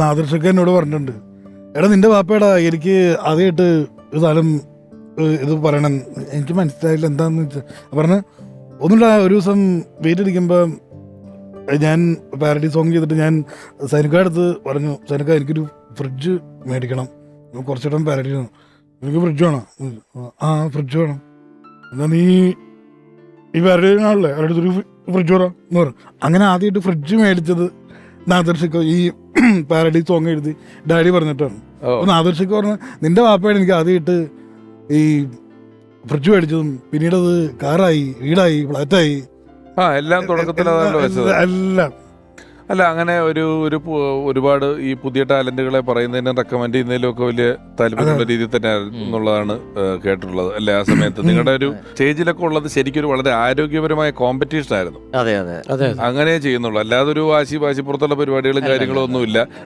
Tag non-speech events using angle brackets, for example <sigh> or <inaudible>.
നാദർഷൊക്കെ എന്നോട് പറഞ്ഞിട്ടുണ്ട്. എടാ നിന്റെ വാപ്പേടാ എനിക്ക് ആദ്യമായിട്ട് ഒരു സ്ഥലം ഇത് പറയണം. എനിക്ക് മനസ്സിലായില്ല എന്താന്ന് വെച്ചാൽ പറഞ്ഞ ഒന്നുമില്ല ഒരു ദിവസം വെയിറ്റ് ഞാൻ പാരഡി സോങ് ചെയ്തിട്ട് ഞാൻ സൈനിക അടുത്ത് പറഞ്ഞു സൈനിക എനിക്കൊരു ഫ്രിഡ്ജ് മേടിക്കണം. കുറച്ചിടം പാരഡി എനിക്ക് ഫ്രിഡ്ജ് വേണം? ആ ഫ്രിഡ്ജ് വേണം. എന്നാൽ നീ ഈ പാരഡി പാരഡിയാണല്ലേ അടുത്തൊരു ഫ്രിഡ്ജ് പറ എന്ന് പറഞ്ഞു. അങ്ങനെ ആദ്യമായിട്ട് ഫ്രിഡ്ജ് മേടിച്ചത് നാദർഷിക്കോ ഈ <clears throat> പാരഡി സോങ് എഴുതി ഡാഡി പറഞ്ഞിട്ടാണ് ഓ. അപ്പൊ നാദർഷിക്ക് പറഞ്ഞു നിന്റെ വാപ്പയാണ് എനിക്ക് ആദ്യമായിട്ട് ഈ ഫ്രിഡ്ജ് മേടിച്ചതും പിന്നീട് അത് കാറായി വീടായി ഫ്ലാറ്റായി ആ എല്ലാം തുടക്കത്തിൽ എല്ലാം. അല്ല അങ്ങനെ ഒരു ഒരു ഒരുപാട് ഈ പുതിയ ടാലന്റുകളെ പറയുന്നതിനും റെക്കമെൻഡ് ചെയ്യുന്നതിലും ഒക്കെ വലിയ താല്പര്യമുള്ള രീതിയിൽ തന്നെ എന്നുള്ളതാണ് കേട്ടിട്ടുള്ളത്. അല്ലെ ആ സമയത്ത്. നിങ്ങളുടെ ഒരു സ്റ്റേജിലൊക്കെ ഉള്ളത് ശരിക്കും ഒരു വളരെ ആരോഗ്യപരമായ കോമ്പറ്റീഷൻ ആയിരുന്നു. അതെ അതെ. അതെ അങ്ങനെ ചെയ്യുന്നുള്ളൂ. അല്ലാതെ ഒരു വാശി വാശി പുറത്തുള്ള പരിപാടികളും കാര്യങ്ങളും ഒന്നുമില്ല.